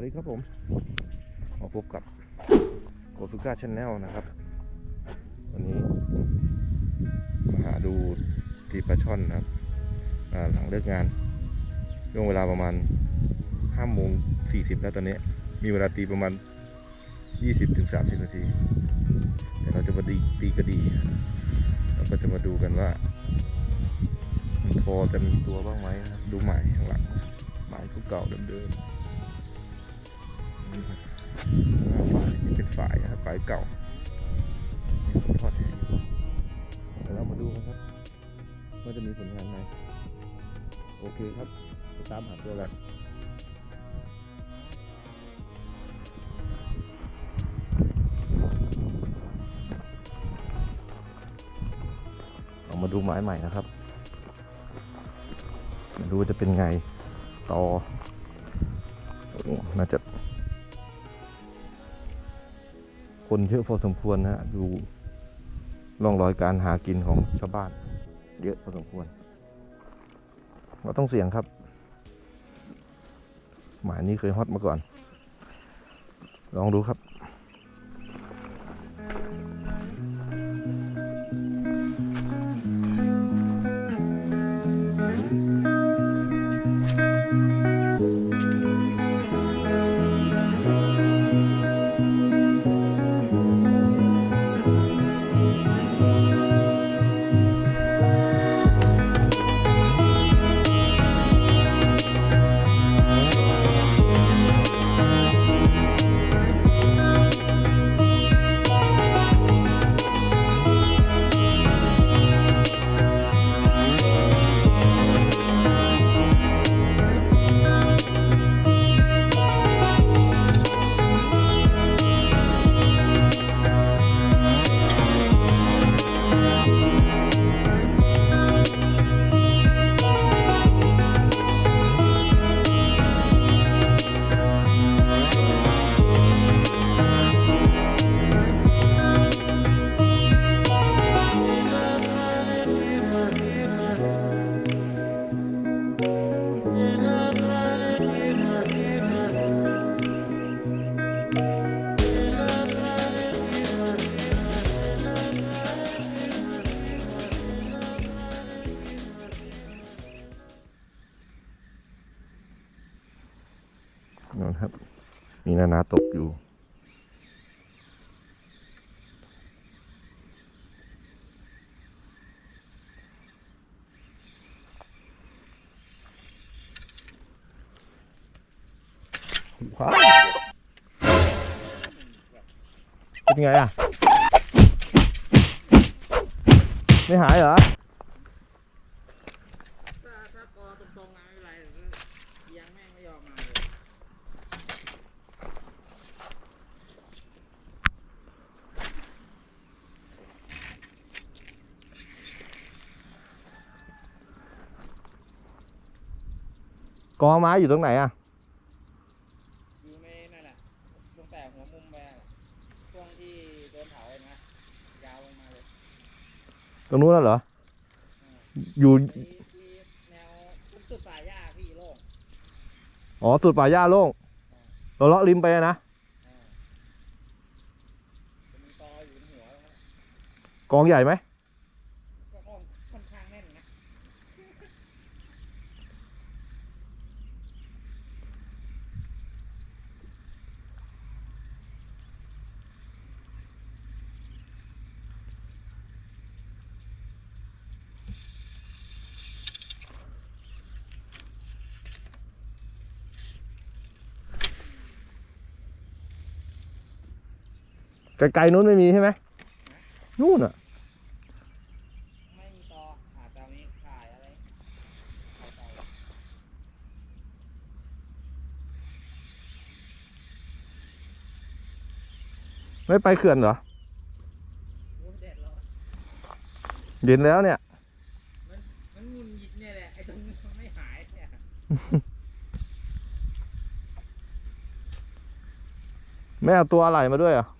วัสดีครับผมมาพบกับโกสุก้าชาแนลนะครับ วันนี้ มาหาดูตีปลาช่อนนะครับหลังเลิกงานช่วงเวลาประมาณห้าโมงสี่สิบแล้วตอนนี้ มีเวลาตีประมาณยี่สิบถึงสามสิบนาทีเดี๋ยวเราจะมาตีตีกระดีเราก็จะมาดูกันว่ามันพอจะมีตัวบ้างไหมครับดูหมายข้างหลังหมายเก่าเดิมๆ นี่เป็นฝายครับฝายเก่ามีคนทอดแหอยู่เดี๋ยวเรามาดูกันครับว่าจะมีผลงานไหมโอเคครับไปตามหาตัวกันเรามาดูไม้ใหม่นะครับม่รู้ว่าจะเป็นไง ต่อ น่าจะ คนเยอะพอสมควรนะฮะดูร่องรอยการหากินของชาวบ้าน เยอะพอสมควรเราต้องเสี่ยงครับ หมายนี้เคยฮอตมาก่อน ลองดูครับ นานาตกอยู่ว้าวเป็นไงอะ ไม่หายเหรอ ถ้าถ้ากอตรงๆนะไม่เป็นไรแต่ก็ยังแม่งไม่ยอมมาเลย กอไม้อยู่ตรงไหนอะอยู่ในนั่นแหละตั้งแต่หัวมุมไปอะช่วงที่โดนเผาเห็นไหมยาวลงมาเลยตรงนู้นน่ะเหรอ อยู่ที่ที่แนวต้นสุดป่าหญ้าพี่โล่งอ๋อสุดป่าหญ้าโล่งเราเลาะริมไปอะนะ อ่าจะมีตออยู่บนหัวแล้วนะกองใหญ่ไหม ก็ค่อนค่อนข้างแน่นนะ ไกลๆนู้นไม่มีใช่ไหมนู่นอะไม่มีตออาจจะมีข่ายอะไรข่ายเก่าไม่ไปเขื่อนเหรอโอ้ยแดดร้อนเย็นแล้วเนี่ย มันงุนหยิดเนี่ยแหละไอ้ตรงนี้มันไม่หายเนี่ยไม่เอาตัวอะไรมาด้วยอะเอา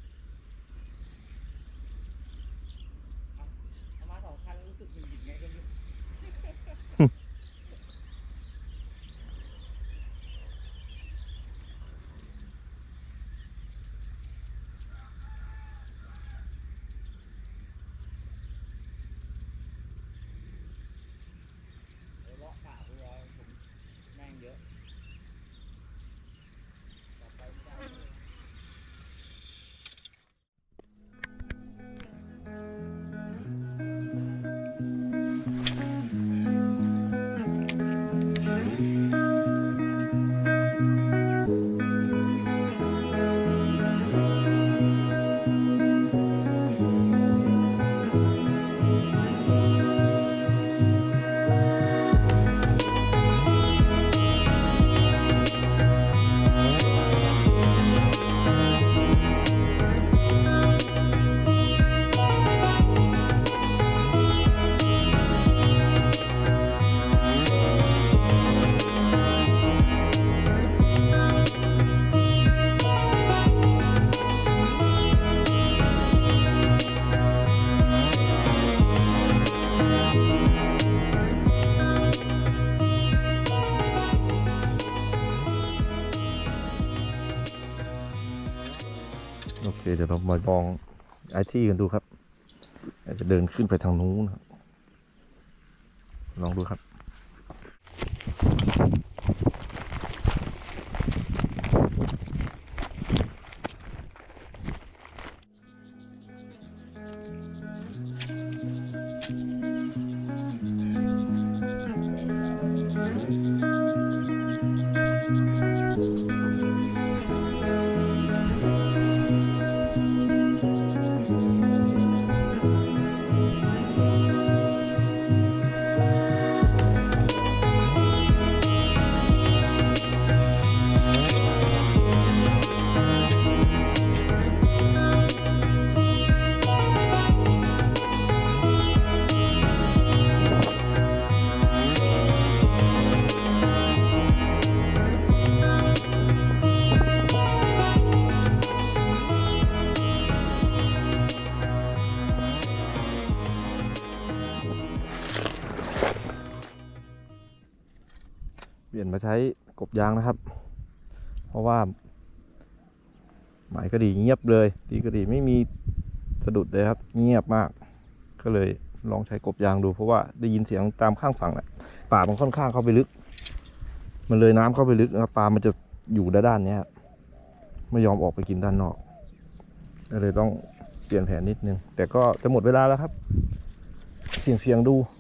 เดี๋ยวเรามาลองไอที่กันดูครับจจะเดินขึ้นไปทางนู้นครับลองดูครับ ช้กบยางนะครับ เพราะว่าหมายกระดีเงียบเลยตีกระดีไม่มีสะดุดเลยครับ เงียบมาก ก็เลยลองใช้กบยางดู เพราะว่าได้ยินเสียงตามข้างฝั่งแหละป่ามันค่อนข้างเข้าไปลึก มันเลยน้ำเข้าไปลึกนะครับปลามันจะอยู่ด้านด้านเนี้ยไม่ยอมออกไปกินด้านนอกก็เลยต้องเปลี่ยนแผนนิดนึง แต่ก็จะหมดเวลาแล้วครับ เสี่ยงเสียงๆ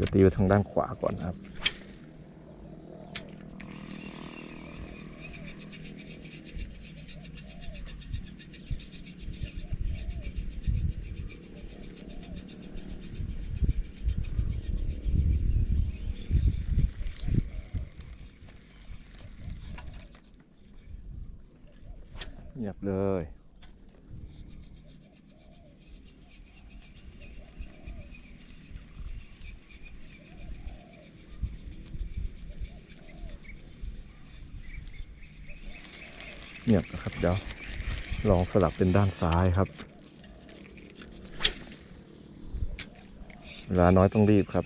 ดูนี่ก็จะตีไปทางด้านขวาก่อนครับ เงียบเลย งียบนะครับเดี๋ยวลองสลับเป็นด้านซ้ายครับ เวลาน้อยต้องรีบครับ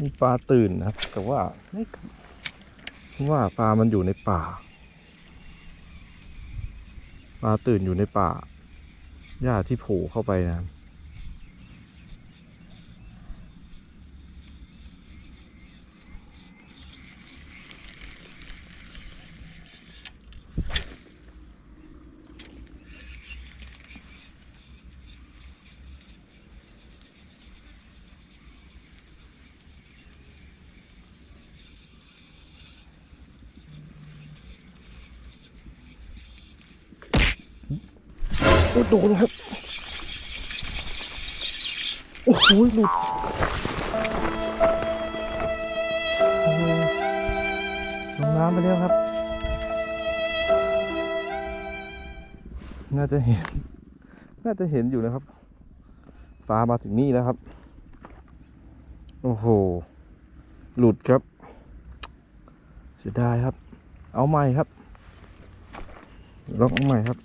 มีปลาตื่นนะครับ แต่ว่าว่าปลามันอยู่ในป่า ปลาตื่นอยู่ในป่าหญ้าที่โผล่เข้าไปนะ โดนครับ โอ้โหหลุดลงน้ำไปแล้วครับ น่าจะเห็น น่าจะเห็นอยู่นะครับ ปลามาถึงนี่แล้วครับ โอ้โห หลุดครับ เสียดายครับ เอาใหม่ครับลองเอาใหม่ครับ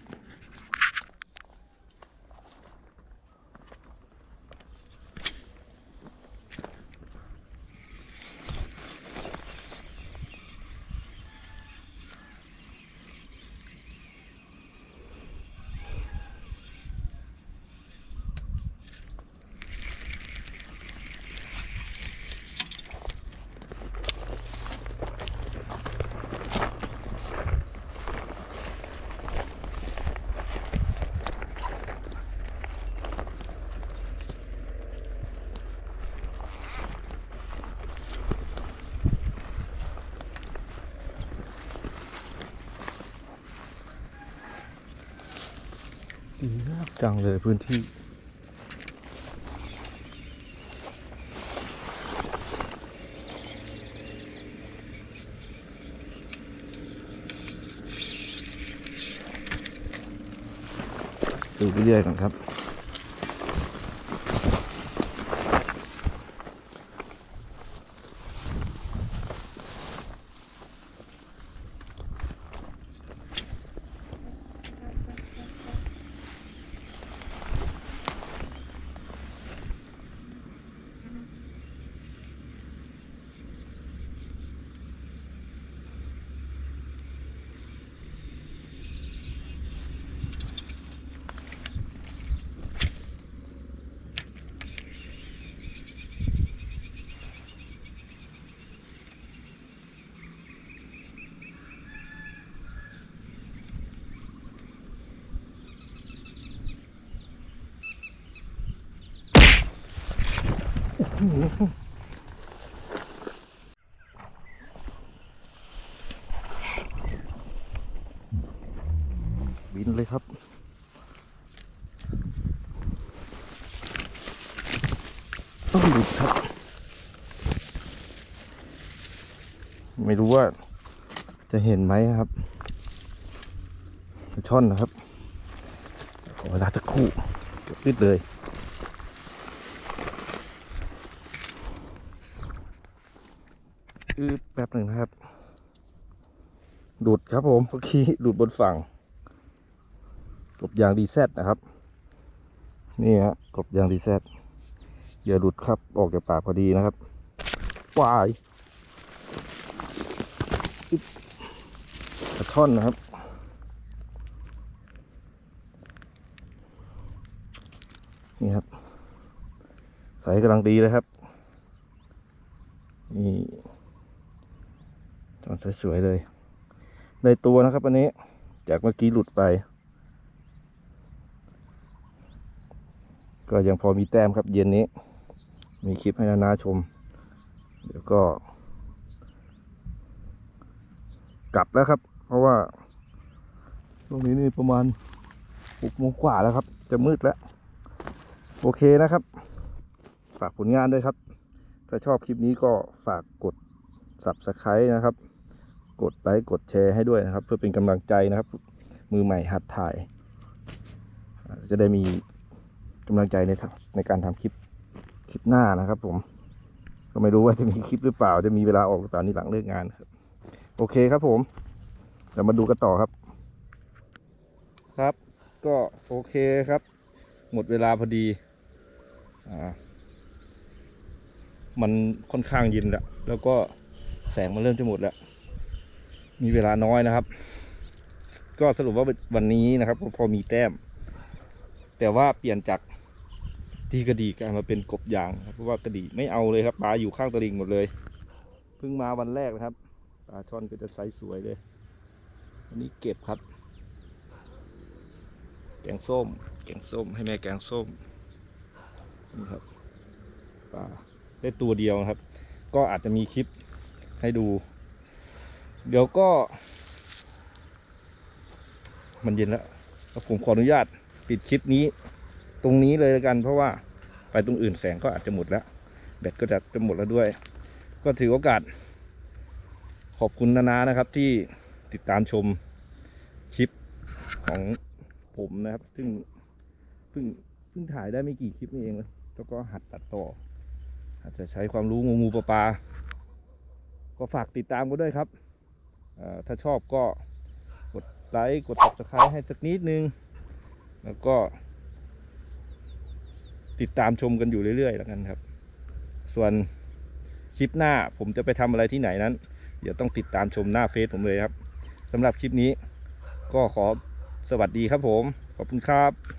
จังเลยพื้นที่ดูไปเรื่อยๆก่อนครับ บินเลยครับ ต้องหลุดครับ ไม่รู้ว่าจะเห็นไหมครับช่อนนะครับขอเวลาจะครู่เกือบปิดเลย อือแป๊บหนึ่งนะครับ ดูดครับผมเมื่อกี้ดูดบนฝั่ง กบยางดีแซดนะครับ นี่ฮะกบยางดีแซดอย่าหลุดครับออกจากปากพอดีนะครับวายอึ๊บกระท่อนนะครับนี่ครับใส่กำลังดีเลยครับนี่ สวยๆเลย ในตัวนะครับอันนี้ จากเมื่อกี้หลุดไป ก็ยังพอมีแต้มครับเย็นนี้ มีคลิปให้นานาชม เดี๋ยวก็ กลับแล้วครับ เพราะว่าตรงนี้นี่ประมาณหกโมงกว่าแล้วครับ จะมืดแล้ว โอเคนะครับ ฝากผลงานด้วยครับ ถ้าชอบคลิปนี้ก็ฝากกด subscribe นะครับ กดไลค์กดแชร์ให้ด้วยนะครับ เพื่อเป็นกำลังใจนะครับ มือใหม่หัดถ่าย จะได้มีกำลังใจในในการทำคลิปคลิปหน้านะครับ ผม ก็ไม่รู้ว่าจะมีคลิปหรือเปล่า จะมีเวลาออกหรือเปล่านี่หลังเลิกงานครับ โอเคครับผมเดี๋ยวมาดูกันต่อครับ ครับ ก็โอเคครับ หมดเวลาพอดีอ่ามันค่อนข้างเย็นแล้ว แล้วก็แสงมันเริ่มจะหมดแล้ว มีเวลาน้อยนะครับ ก็สรุปว่าวันนี้นะครับก็พอมีแต้ม แต่ว่าเปลี่ยนจากที่กระดีกลายมาเป็นกบยางเพราะว่ากระดีไม่เอาเลยครับปลาอยู่ข้างตลิ่งหมดเลยเพิ่งมาวันแรกนะครับปลาช่อนก็จะไซส์สวยเลยวันนี้เก็บครับ แกงส้ม แกงส้มให้แม่แกงส้มนี่ครับปลาได้ตัวเดียวนะครับ ก็อาจจะมีคลิปให้ดู เดี๋ยวก็ มันเย็นแล้วแล้วผมขออนุญาตปิดคลิปนี้ ตรงนี้เลยกัน เพราะว่าไปตรงอื่นแสงก็อาจจะหมดแล้ว แบตก็จะจะหมดแล้วด้วย ก็ถือโอกาส ขอบคุณนานานะครับที่ติดตามชมคลิปของผมนะครับ ซึ่งเพิ่งเพิ่งถ่ายได้ไม่กี่คลิปนี่เองเลยแล้วก็หัดตัดต่อ อาจจะใช้ความรู้งูงูปลาปลาก็ฝากติดตามกันด้วยครับ ถ้าชอบก็กดไลค์กด subscribe ให้สักนิดนึง แล้วก็ ติดตามชมกันอยู่เรื่อยๆแล้วกันครับ ส่วนคลิปหน้าผมจะไปทำอะไรที่ไหนนั้น เดี๋ยวต้องติดตามชมหน้าเฟซผมเลยครับสำหรับคลิปนี้ก็ขอสวัสดีครับผม ขอบคุณครับ